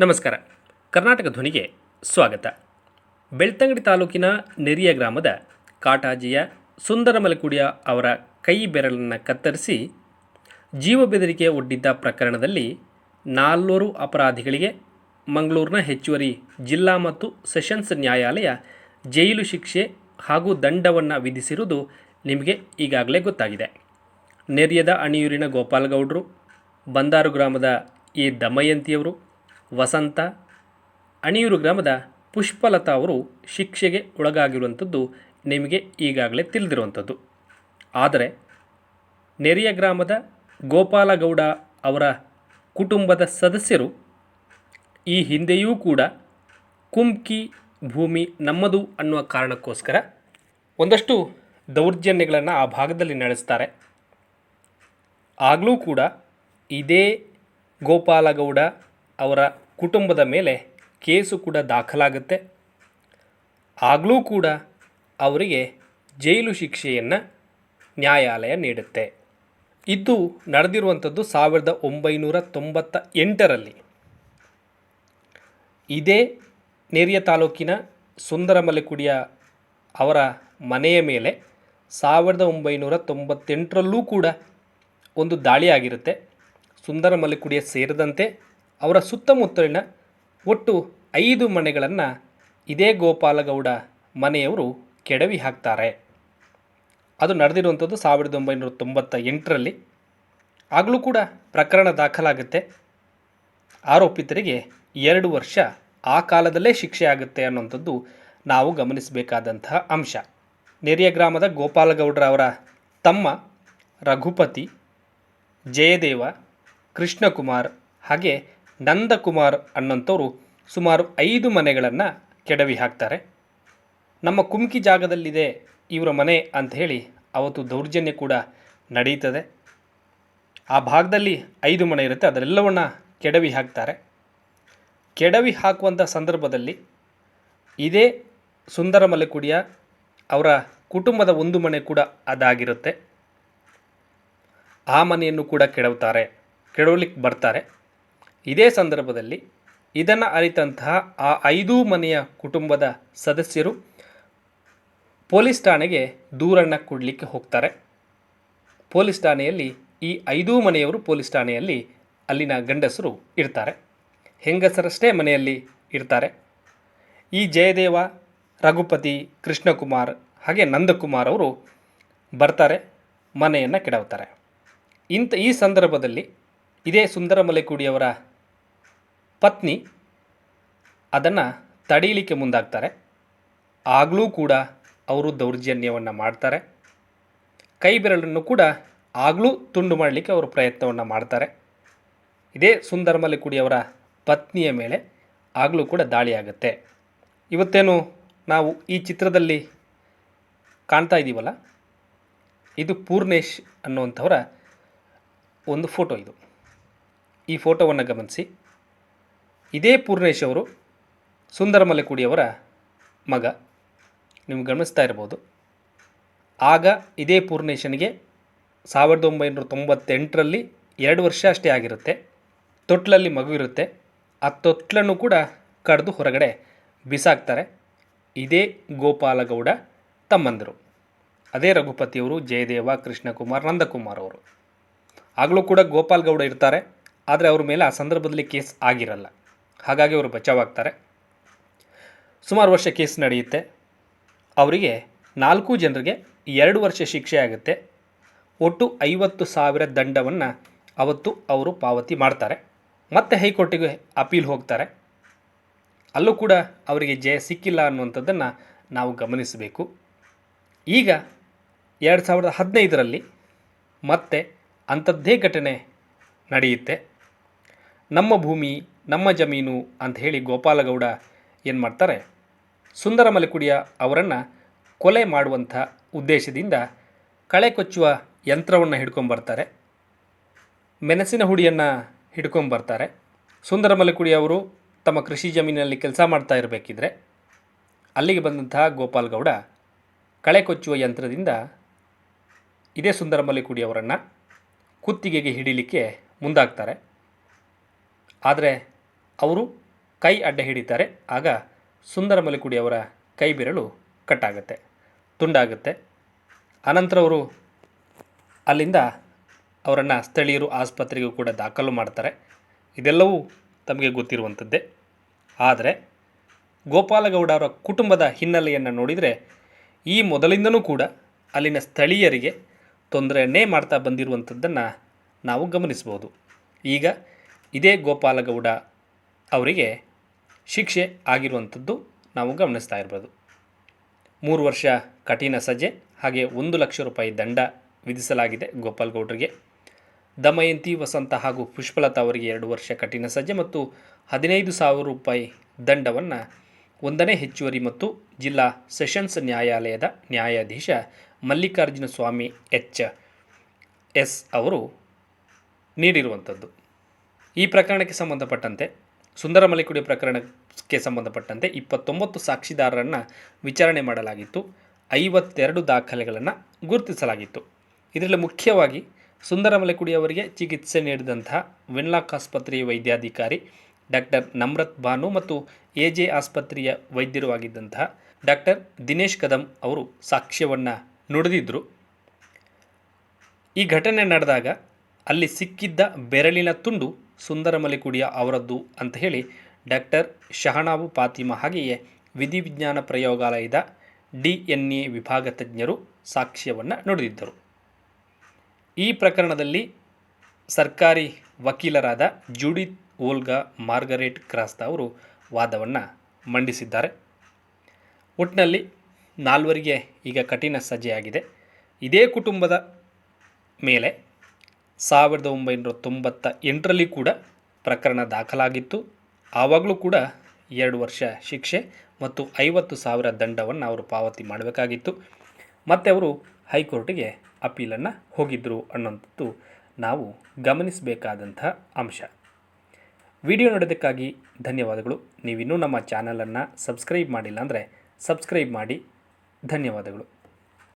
ನಮಸ್ಕಾರ. ಕರ್ನಾಟಕ ಧ್ವನಿಗೆ ಸ್ವಾಗತ. ಬೆಳ್ತಂಗಡಿ ತಾಲೂಕಿನ ನೆರಿಯ ಗ್ರಾಮದ ಕಾಟಾಜಿಯ ಸುಂದರಮಲಕುಡಿಯ ಅವರ ಕೈ ಬೆರಳನ್ನು ಕತ್ತರಿಸಿ ಜೀವ ಬೆದರಿಕೆ ಒಡ್ಡಿದ್ದ ಪ್ರಕರಣದಲ್ಲಿ ನಾಲ್ವರು ಅಪರಾಧಿಗಳಿಗೆ ಮಂಗಳೂರಿನ ಹೆಚ್ಚುವರಿ ಜಿಲ್ಲಾ ಮತ್ತು ಸೆಷನ್ಸ್ ನ್ಯಾಯಾಲಯ ಜೈಲು ಶಿಕ್ಷೆ ಹಾಗೂ ದಂಡವನ್ನು ವಿಧಿಸಿರುವುದು ನಿಮಗೆ ಈಗಾಗಲೇ ಗೊತ್ತಾಗಿದೆ. ನೆರಿಯದ ಅಣಿಯೂರಿನ ಗೋಪಾಲಗೌಡರು, ಬಂದಾರು ಗ್ರಾಮದ ಎ ದಮಯಂತಿಯವರು ವಸಂತ, ಅಣಿಯೂರು ಗ್ರಾಮದ ಪುಷ್ಪಲತಾ ಅವರು ಶಿಕ್ಷೆಗೆ ಒಳಗಾಗಿರುವಂಥದ್ದು ನಿಮಗೆ ಈಗಾಗಲೇ ತಿಳಿದಿರುವಂಥದ್ದು. ಆದರೆ ನೆರಿಯ ಗ್ರಾಮದ ಗೋಪಾಲಗೌಡ ಅವರ ಕುಟುಂಬದ ಸದಸ್ಯರು ಈ ಹಿಂದೆಯೂ ಕೂಡ ಕುಮ್ಕಿ ಭೂಮಿ ನಮ್ಮದು ಅನ್ನುವ ಕಾರಣಕ್ಕೋಸ್ಕರ ಒಂದಷ್ಟು ದೌರ್ಜನ್ಯಗಳನ್ನು ಆ ಭಾಗದಲ್ಲಿ ನಡೆಸ್ತಾರೆ. ಆಗಲೂ ಕೂಡ ಇದೇ ಗೋಪಾಲಗೌಡ ಅವರ ಕುಟುಂಬದ ಮೇಲೆ ಕೇಸು ಕೂಡ ದಾಖಲಾಗುತ್ತೆ. ಆಗಲೂ ಕೂಡ ಅವರಿಗೆ ಜೈಲು ಶಿಕ್ಷೆಯನ್ನು ನ್ಯಾಯಾಲಯ ನೀಡುತ್ತೆ. ಇದು ನಡೆದಿರುವಂಥದ್ದು ಸಾವಿರದ ಒಂಬೈನೂರ ತೊಂಬತ್ತ ಎಂಟರಲ್ಲಿ ಇದೇ ನೆರಿಯ ತಾಲೂಕಿನ ಸುಂದರಮಲೆಕುಡಿಯ ಅವರ ಮನೆಯ ಮೇಲೆ ಸಾವಿರದ ಒಂಬೈನೂರ ತೊಂಬತ್ತೆಂಟರಲ್ಲೂ ಕೂಡ ಒಂದು ದಾಳಿಯಾಗಿರುತ್ತೆ. ಸುಂದರ ಮಲೆಕುಡಿಯ ಸೇರಿದಂತೆ ಅವರ ಸುತ್ತಮುತ್ತಲಿನ ಒಟ್ಟು ಐದು ಮನೆಗಳನ್ನು ಇದೇ ಗೋಪಾಲಗೌಡ ಮನೆಯವರು ಕೆಡವಿ ಹಾಕ್ತಾರೆ. ಅದು ನಡೆದಿರುವಂಥದ್ದು ಸಾವಿರದ ಒಂಬೈನೂರ ತೊಂಬತ್ತ ಎಂಟರಲ್ಲಿ. ಆಗಲೂ ಕೂಡ ಪ್ರಕರಣ ದಾಖಲಾಗುತ್ತೆ. ಆರೋಪಿತರಿಗೆ ಎರಡು ವರ್ಷ ಆ ಕಾಲದಲ್ಲೇ ಶಿಕ್ಷೆ ಆಗುತ್ತೆ ಅನ್ನುವಂಥದ್ದು ನಾವು ಗಮನಿಸಬೇಕಾದಂತಹ ಅಂಶ. ನೆರಿಯ ಗ್ರಾಮದ ಗೋಪಾಲಗೌಡರ ಅವರ ತಮ್ಮ ರಘುಪತಿ, ಜಯದೇವ, ಕೃಷ್ಣಕುಮಾರ್ ಹಾಗೆ ನಂದಕುಮಾರ್ ಅನ್ನೋಂಥವ್ರು ಸುಮಾರು ಐದು ಮನೆಗಳನ್ನು ಕೆಡವಿ ಹಾಕ್ತಾರೆ. ನಮ್ಮ ಕುಮ್ಕಿ ಜಾಗದಲ್ಲಿದೆ ಇವರ ಮನೆ ಅಂತ ಹೇಳಿ ಅವತ್ತು ದೌರ್ಜನ್ಯ ಕೂಡ ನಡೀತದೆ. ಆ ಭಾಗದಲ್ಲಿ ಐದು ಮನೆ ಇರುತ್ತೆ ಅದರೆಲ್ಲವನ್ನು ಕೆಡವಿ ಹಾಕ್ತಾರೆ. ಕೆಡವಿ ಹಾಕುವಂಥ ಸಂದರ್ಭದಲ್ಲಿ ಇದೇ ಸುಂದರ ಮಲೆಕುಡಿಯ ಅವರ ಕುಟುಂಬದ ಒಂದು ಮನೆ ಕೂಡ ಅದಾಗಿರುತ್ತೆ. ಆ ಮನೆಯನ್ನು ಕೂಡ ಕೆಡವುತ್ತಾರೆ ಕೆಡವಲಿಕ್ಕೆ ಬರ್ತಾರೆ. ಇದೇ ಸಂದರ್ಭದಲ್ಲಿ ಇದನ್ನು ಅರಿತಂತಹ ಆ ಐದೂ ಮನೆಯ ಕುಟುಂಬದ ಸದಸ್ಯರು ಪೊಲೀಸ್ ಠಾಣೆಗೆ ದೂರನ್ನು ಕೊಡಲಿಕ್ಕೆ ಹೋಗ್ತಾರೆ. ಪೊಲೀಸ್ ಠಾಣೆಯಲ್ಲಿ ಈ ಐದೂ ಮನೆಯವರು ಪೊಲೀಸ್ ಠಾಣೆಯಲ್ಲಿ ಅಲ್ಲಿನ ಗಂಡಸರು ಇರ್ತಾರೆ. ಹೆಂಗಸರಷ್ಟೇ ಮನೆಯಲ್ಲಿ ಇರ್ತಾರೆ. ಈ ಜಯದೇವ, ರಘುಪತಿ, ಕೃಷ್ಣಕುಮಾರ್ ಹಾಗೆ ನಂದಕುಮಾರ್ ಅವರು ಬರ್ತಾರೆ, ಮನೆಯನ್ನು ಕೆಡವ್ತಾರೆ ಇಂಥ ಈ ಸಂದರ್ಭದಲ್ಲಿ ಇದೇ ಸುಂದರ ಮಲೆಕುಡಿಯವರ ಪತ್ನಿ ಅದನ್ನು ತಡೀಲಿಕ್ಕೆ ಮುಂದಾಗ್ತಾರೆ. ಆಗಲೂ ಕೂಡ ಅವರು ದೌರ್ಜನ್ಯವನ್ನು ಮಾಡ್ತಾರೆ. ಕೈ ಬೆರಳನ್ನು ಕೂಡ ಆಗಲೂ ತುಂಡು ಮಾಡಲಿಕ್ಕೆ ಅವರು ಪ್ರಯತ್ನವನ್ನು ಮಾಡ್ತಾರೆ. ಇದೇ ಸುಂದರ ಕುಡಿಯವರ ಪತ್ನಿಯ ಮೇಲೆ ಆಗಲೂ ಕೂಡ ದಾಳಿಯಾಗುತ್ತೆ ಇವತ್ತೇನು ನಾವು ಈ ಚಿತ್ರದಲ್ಲಿ ಕಾಣ್ತಾ ಇದ್ದೀವಲ್ಲ ಇದು ಪೂರ್ಣೇಶ್ ಅನ್ನುವಂಥವರ ಒಂದು ಫೋಟೋ ಇದು. ಈ ಫೋಟೋವನ್ನು ಗಮನಿಸಿ. ಇದೇ ಪೂರ್ಣೇಶ್ ಅವರು ಸುಂದರ ಮಲೆಕುಡಿಯವರ ಮಗ. ನಿಮ್ಗೆ ಗಮನಿಸ್ತಾ ಇರ್ಬೋದು. ಆಗ ಇದೇ ಪೂರ್ಣೇಶನಿಗೆ ಸಾವಿರದ ಒಂಬೈನೂರ ತೊಂಬತ್ತೆಂಟರಲ್ಲಿ ಎರಡು ವರ್ಷ ಅಷ್ಟೇ ಆಗಿರುತ್ತೆ. ತೊಟ್ಲಲ್ಲಿ ಮಗು ಇರುತ್ತೆ. ಆ ತೊಟ್ಲನ್ನು ಕೂಡ ಕಡಿದು ಹೊರಗಡೆ ಬಿಸಾಕ್ತಾರೆ. ಇದೇ ಗೋಪಾಲಗೌಡ ತಮ್ಮಂದರು. ಅದೇ ರಘುಪತಿಯವರು ಜಯದೇವ, ಕೃಷ್ಣಕುಮಾರ್, ನಂದಕುಮಾರ್ ಅವರು. ಆಗಲೂ ಕೂಡ ಗೋಪಾಲ್ ಗೌಡ ಇರ್ತಾರೆ. ಆದರೆ ಅವ್ರ ಮೇಲೆ ಆ ಸಂದರ್ಭದಲ್ಲಿ ಕೇಸ್ ಆಗಿರಲ್ಲ. ಹಾಗಾಗಿ ಅವರು ಬಚಾವಾಗ್ತಾರೆ. ಸುಮಾರು ವರ್ಷ ಕೇಸ್ ನಡೆಯುತ್ತೆ. ಅವರಿಗೆ ನಾಲ್ಕು ಜನರಿಗೆ ಎರಡು ವರ್ಷ ಶಿಕ್ಷೆ ಆಗುತ್ತೆ. ಒಟ್ಟು ಐವತ್ತು ಸಾವಿರ ದಂಡವನ್ನು ಅವತ್ತು ಅವರು ಪಾವತಿ ಮಾಡ್ತಾರೆ. ಮತ್ತೆ ಹೈಕೋರ್ಟಿಗೆ ಅಪೀಲ್ ಹೋಗ್ತಾರೆ. ಅಲ್ಲೂ ಕೂಡ ಅವರಿಗೆ ಜಯ ಸಿಕ್ಕಿಲ್ಲ ಅನ್ನುವಂಥದ್ದನ್ನು ನಾವು ಗಮನಿಸಬೇಕು. ಈಗ ಎರಡು ಸಾವಿರದ ಹದಿನೈದರಲ್ಲಿ ಮತ್ತೆ ಅಂಥದ್ದೇ ಘಟನೆ ನಡೆಯುತ್ತೆ. ನಮ್ಮ ಭೂಮಿ ನಮ್ಮ ಜಮೀನು ಅಂತ ಹೇಳಿ ಗೋಪಾಲಗೌಡ ಏನು ಮಾಡ್ತಾರೆ? ಸುಂದರ ಮಲೆಕುಡಿಯ ಅವರನ್ನು ಕೊಲೆ ಮಾಡುವಂಥ ಉದ್ದೇಶದಿಂದ ಕಳೆ ಕೊಚ್ಚುವ ಯಂತ್ರವನ್ನು ಹಿಡ್ಕೊಂಬರ್ತಾರೆ. ಮೆಣಸಿನ ಹುಡಿಯನ್ನು ಹಿಡ್ಕೊಂಬರ್ತಾರೆ. ಸುಂದರ ಮಲೆಕುಡಿ ಅವರು ತಮ್ಮ ಕೃಷಿ ಜಮೀನಿನಲ್ಲಿ ಕೆಲಸ ಮಾಡ್ತಾ ಇರಬೇಕಿದ್ರೆ ಅಲ್ಲಿಗೆ ಬಂದಂತಹ ಗೋಪಾಲಗೌಡ ಕಳೆ ಕೊಚ್ಚುವ ಯಂತ್ರದಿಂದ ಇದೇ ಸುಂದರ ಮಲೆಕುಡಿ ಅವರನ್ನು ಕುತ್ತಿಗೆಗೆ ಹಿಡಿಲಿಕ್ಕೆ ಮುಂದಾಗ್ತಾರೆ. ಆದರೆ ಅವರು ಕೈ ಅಡ್ಡ ಹಿಡಿತಾರೆ. ಆಗ ಸುಂದರ ಮಲಿಕುಡಿ ಅವರ ಕೈ ಬೆರಳು ಕಟ್ಟಾಗುತ್ತೆ, ತುಂಡಾಗುತ್ತೆ. ಅನಂತರ ಅವರು ಅಲ್ಲಿಂದ ಅವರನ್ನು ಸ್ಥಳೀಯರು ಆಸ್ಪತ್ರೆಗೂ ಕೂಡ ದಾಖಲು ಮಾಡ್ತಾರೆ. ಇದೆಲ್ಲವೂ ತಮಗೆ ಗೊತ್ತಿರುವಂಥದ್ದೇ. ಆದರೆ ಗೋಪಾಲಗೌಡ ಅವರ ಕುಟುಂಬದ ಹಿನ್ನೆಲೆಯನ್ನು ನೋಡಿದರೆ ಈ ಮೊದಲಿಂದನೂ ಕೂಡ ಅಲ್ಲಿನ ಸ್ಥಳೀಯರಿಗೆ ತೊಂದರೆಯನ್ನೇ ಮಾಡ್ತಾ ಬಂದಿರುವಂಥದ್ದನ್ನು ನಾವು ಗಮನಿಸ್ಬೋದು. ಈಗ ಇದೇ ಗೋಪಾಲಗೌಡ ಅವರಿಗೆ ಶಿಕ್ಷೆ ಆಗಿರುವಂಥದ್ದು ನಾವು ಗಮನಿಸ್ತಾ ಇರ್ಬೋದು. ಮೂರು ವರ್ಷ ಕಠಿಣ ಸಜೆ ಹಾಗೆ ಒಂದು ಲಕ್ಷ ರೂಪಾಯಿ ದಂಡ ವಿಧಿಸಲಾಗಿದೆ ಗೋಪಾಲ್ ಗೌಡ್ರಿಗೆ ದಮಯಂತಿ, ವಸಂತ ಹಾಗೂ ಪುಷ್ಪಲತಾ ಅವರಿಗೆ ಎರಡು ವರ್ಷ ಕಠಿಣ ಸಜೆ ಮತ್ತು ಹದಿನೈದು ಸಾವಿರ ರೂಪಾಯಿ ದಂಡವನ್ನು ಒಂದನೇ ಹೆಚ್ಚುವರಿ ಮತ್ತು ಜಿಲ್ಲಾ ಸೆಷನ್ಸ್ ನ್ಯಾಯಾಲಯದ ನ್ಯಾಯಾಧೀಶ ಮಲ್ಲಿಕಾರ್ಜುನ ಸ್ವಾಮಿ ಎಚ್. ಎಸ್. ಅವರು ನೀಡಿರುವಂಥದ್ದು. ಈ ಪ್ರಕರಣಕ್ಕೆ ಸಂಬಂಧಪಟ್ಟಂತೆ ಸುಂದರ ಮಲಿಕುಡಿ ಪ್ರಕರಣಕ್ಕೆ ಸಂಬಂಧಪಟ್ಟಂತೆ ಇಪ್ಪತ್ತೊಂಬತ್ತು ಸಾಕ್ಷಿದಾರರನ್ನು ವಿಚಾರಣೆ ಮಾಡಲಾಗಿತ್ತು. ಐವತ್ತೆರಡು ದಾಖಲೆಗಳನ್ನು ಗುರುತಿಸಲಾಗಿತ್ತು. ಇದರಲ್ಲಿ ಮುಖ್ಯವಾಗಿ ಸುಂದರ ಮಲೆಕುಡಿ ಅವರಿಗೆ ಚಿಕಿತ್ಸೆ ನೀಡಿದಂತಹ ವೆನ್ಲಾಕ್ ಆಸ್ಪತ್ರೆಯ ವೈದ್ಯಾಧಿಕಾರಿ ಡಾಕ್ಟರ್ ನಮ್ರತ್ ಭಾನು ಮತ್ತು ಎ ಜೆ ಆಸ್ಪತ್ರೆಯ ವೈದ್ಯರು ಆಗಿದ್ದಂತಹ ಡಾಕ್ಟರ್ ದಿನೇಶ್ ಕದಂ ಅವರು ಸಾಕ್ಷ್ಯವನ್ನು ನುಡಿದಿದ್ದರು ಈ ಘಟನೆ ನಡೆದಾಗ ಅಲ್ಲಿ ಸಿಕ್ಕಿದ್ದ ಬೆರಳಿನ ತುಂಡು ಸುಂದರ ಮಲಿಕುಡಿಯ ಅವರದ್ದು ಅಂತ ಹೇಳಿ ಡಾಕ್ಟರ್ ಶಹನಾಬು ಫಾತಿಮಾ ಹಾಗೆಯೇ ವಿಧಿವಿಜ್ಞಾನ ಪ್ರಯೋಗಾಲಯದ ಡಿ ಎನ್ ಎ ವಿಭಾಗ ತಜ್ಞರು ಸಾಕ್ಷ್ಯವನ್ನು ನುಡಿದಿದ್ದರು. ಈ ಪ್ರಕರಣದಲ್ಲಿ ಸರ್ಕಾರಿ ವಕೀಲರಾದ ಜುಡಿತ್ ಓಲ್ಗಾ ಮಾರ್ಗರೇಟ್ ಕ್ರಾಸ್ತಾ ಅವರು ವಾದವನ್ನು ಮಂಡಿಸಿದ್ದಾರೆ. ಒಟ್ಟಿನಲ್ಲಿ ನಾಲ್ವರಿಗೆ ಈಗ ಕಠಿಣ ಸಜೆಯಾಗಿದೆ. ಇದೇ ಕುಟುಂಬದ ಮೇಲೆ ಸಾವಿರದ ಒಂಬೈನೂರ ತೊಂಬತ್ತ ಎಂಟರಲ್ಲಿ ಕೂಡ ಪ್ರಕರಣ ದಾಖಲಾಗಿತ್ತು. ಆವಾಗಲೂ ಕೂಡ ಎರಡು ವರ್ಷ ಶಿಕ್ಷೆ ಮತ್ತು ಐವತ್ತು ಸಾವಿರ ದಂಡವನ್ನು ಅವರು ಪಾವತಿ ಮಾಡಬೇಕಾಗಿತ್ತು. ಮತ್ತು ಅವರು ಹೈಕೋರ್ಟಿಗೆ ಅಪೀಲನ್ನು ಹೋಗಿದ್ದರು ಅನ್ನೋಂಥದ್ದು ನಾವು ಗಮನಿಸಬೇಕಾದಂಥ ಅಂಶ. ವಿಡಿಯೋ ನೋಡೋದಕ್ಕಾಗಿ ಧನ್ಯವಾದಗಳು. ನೀವಿನ್ನೂ ನಮ್ಮ ಚಾನಲನ್ನು ಸಬ್ಸ್ಕ್ರೈಬ್ ಮಾಡಿಲ್ಲ ಅಂದರೆ ಸಬ್ಸ್ಕ್ರೈಬ್ ಮಾಡಿ. ಧನ್ಯವಾದಗಳು.